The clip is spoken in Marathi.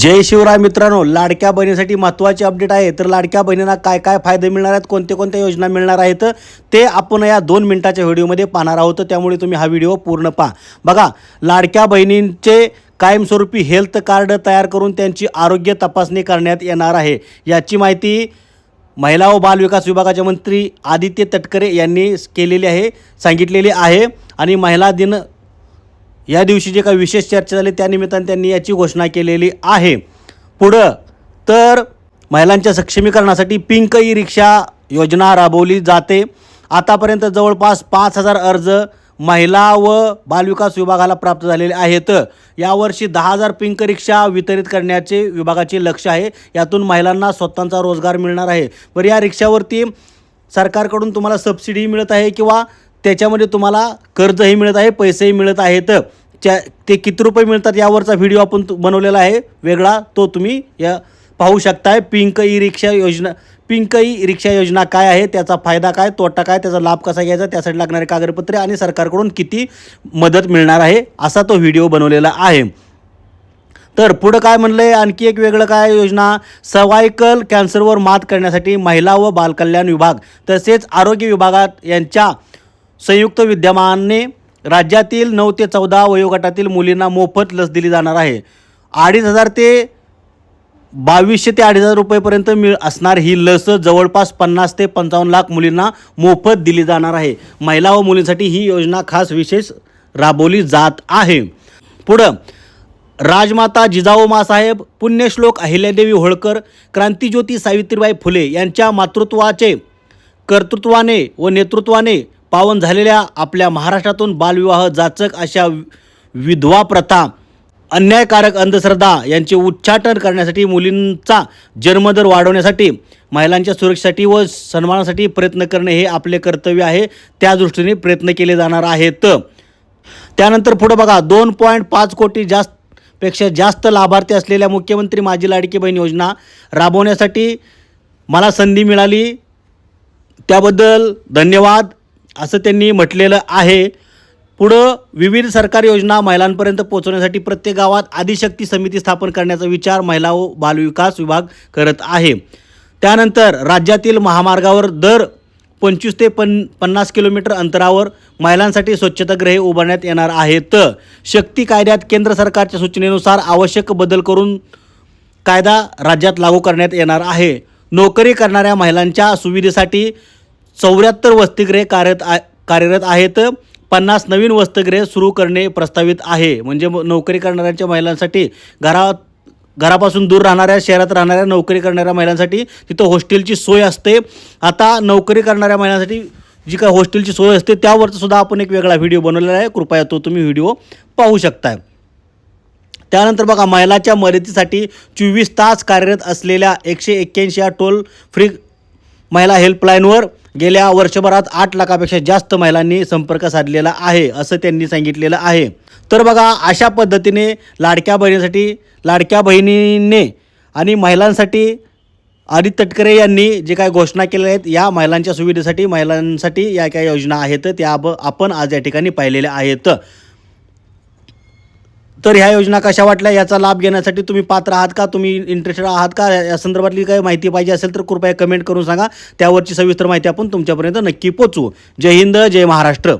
जय शिवराय मित्रांनो लाडक्या बहिणीसाठी महत्त्वाची अपडेट आहे. तर लाडक्या बहिणींना काय काय फायदे मिळणार आहेत कोणत्या कोणत्या योजना मिळणार आहेत ते आपण या दोन मिनिटाच्या व्हिडिओमध्ये पाहणार आहोत. त्यामुळे तुम्ही हा व्हिडिओ पूर्ण पहा. बघा लाडक्या बहिणींचे कायमस्वरूपी हेल्थ कार्ड तयार करून त्यांची आरोग्य तपासणी करण्यात येणार आहे. याची माहिती महिला व बालविकास विभागाचे मंत्री आदित्य तटकरे यांनी केलेली आहे सांगितलेली आहे. आणि महिला दिन या दिवशी जे काही विशेष चर्चा झाली त्यानिमित्तानं त्यांनी याची घोषणा केलेली आहे. पुढं तर महिलांच्या सक्षमीकरणासाठी पिंक ई रिक्षा योजना राबवली जाते. आतापर्यंत जवळपास पाच हजार अर्ज महिला व बालविकास विभागाला प्राप्त झालेले आहेत. यावर्षी दहा हजार पिंक रिक्षा वितरित करण्याचे विभागाचे लक्ष आहे. यातून महिलांना स्वतःचा रोजगार मिळणार आहे. बरं या रिक्षावरती सरकारकडून तुम्हाला सबसिडी मिळत आहे किंवा त्याच्यामध्ये तुम्हाला कर्जही मिळत आहे पैसेही मिळत आहेत? च्या ते किती रुपये मिळतात यावरचा व्हिडिओ आपण बनवलेला आहे. वेगळा तो तुम्ही या पाहू शकताय. पिंक ई रिक्षा योजना पिंक ई रिक्षा योजना काय आहे? त्याचा फायदा काय? तोटा काय? त्याचा लाभ कसा घ्यायचा? त्यासाठी लागणारे कागदपत्रे आणि सरकारकडून किती मदत मिळणार आहे? असा तो व्हिडिओ बनवलेला आहे. तर पुढं काय म्हणलं आहे आणखी एक वेगळं काय योजना? सर्वायकल कॅन्सरवर मात करण्यासाठी महिला व बालकल्याण विभाग तसेच आरोग्य विभागात यांच्या संयुक्त विद्यमाने राज्यातील नऊ ते चौदा वयोगटातील मुलींना मोफत लस दिली जाणार आहे. अडीच हजार ते बावीसशे ते अडीच हजार रुपयेपर्यंत मिळ असणार ही लस. जवळपास पन्नास ते पंचावन्न लाख मुलींना मोफत दिली जाणार आहे. महिला व मुलींसाठी ही योजना खास विशेष राबवली जात आहे. पुढं राजमाता जिजाऊ मासाहेब पुण्यश्लोक अहिल्यादेवी होळकर क्रांतिज्योती सावित्रीबाई फुले यांच्या मातृत्वाचे कर्तृत्वाने व नेतृत्वाने पावन झालेल्या आपल्या महाराष्ट्रातून बालविवाह जाचक अशा वि- विधवा प्रथा अन्यायकारक अंधश्रद्धा यांचे उच्चाटन करण्यासाठी मुलींचा जन्मदर वाढवण्यासाठी महिलांच्या सुरक्षेसाठी व सन्मानासाठी प्रयत्न करणे हे आपले कर्तव्य आहे. त्या दृष्टीने प्रयत्न केले जाणार आहेत. त्यानंतर पुढं बघा दोन पॉईंट पाच कोटी जास्त पेक्षा जास्त लाभार्थी असलेल्या मुख्यमंत्री माझी लाडकी बहीण योजना राबवण्यासाठी मला संधी मिळाली. त्याबद्दल धन्यवाद. असं त्यांनी म्हटलेलं आहे. पुढं विविध सरकारी योजना महिलांपर्यंत पोहोचवण्यासाठी प्रत्येक गावात आदिशक्ती समिती स्थापन करण्याचा विचार महिला व बालविकास विभाग करत आहे. त्यानंतर राज्यातील महामार्गावर दर पंचवीस ते पन पन्नास किलोमीटर अंतरावर महिलांसाठी स्वच्छतागृहे उभारण्यात येणार आहेत. शक्ती कायद्यात केंद्र सरकारच्या सूचनेनुसार आवश्यक बदल करून कायदा राज्यात लागू करण्यात येणार आहे. नोकरी करणाऱ्या महिलांच्या सुविधेसाठी चौऱ्याहत्तर वसतिगृहे कार्यरत आ कार्यरत आहेत. पन्नास नवीन वसतिगृहे सुरू करणे प्रस्तावित आहे. म्हणजे नोकरी करणाऱ्यांच्या महिलांसाठी घरात घरापासून दूर राहणाऱ्या शहरात राहणाऱ्या नोकरी करणाऱ्या महिलांसाठी तिथं हॉस्टेलची सोय असते. आता नोकरी करणाऱ्या महिलांसाठी जी काय हॉस्टेलची सोय असते त्यावरचा सुद्धा आपण एक वेगळा व्हिडिओ बनवलेला आहे. कृपया तो तुम्ही व्हिडिओ पाहू शकताय. त्यानंतर बघा महिलाच्या मदतीसाठी चोवीस तास कार्यरत असलेल्या एकशे एक्क्याऐंशी या टोल फ्री महिला हेल्पलाईनवर गेल्या वर्षभरात आठ लाखापेक्षा जास्त महिलांनी संपर्क साधलेला आहे असं त्यांनी सांगितलेलं आहे. तर बघा अशा पद्धतीने लाडक्या बहिणीसाठी लाडक्या बहिणीने आणि महिलांसाठी आदित्य तटकरे यांनी जे काय घोषणा केल्या आहेत या महिलांच्या सुविधेसाठी महिलांसाठी या काय योजना आहेत त्या आपण आज या ठिकाणी पाहिलेल्या आहेत. तर ह्या योजना कशा वाटल्या? याचा लाभ घेण्यासाठी तुम्ही पात्र आहात का? तुम्ही इंटरेस्टेड आहात का? या संदर्भातली काही माहिती पाहिजे असेल तर कृपया कमेंट करून सांगा. त्यावरची सविस्तर माहिती आपण तुमच्यापर्यंत नक्की पोचवू जय हिंद जय महाराष्ट्र.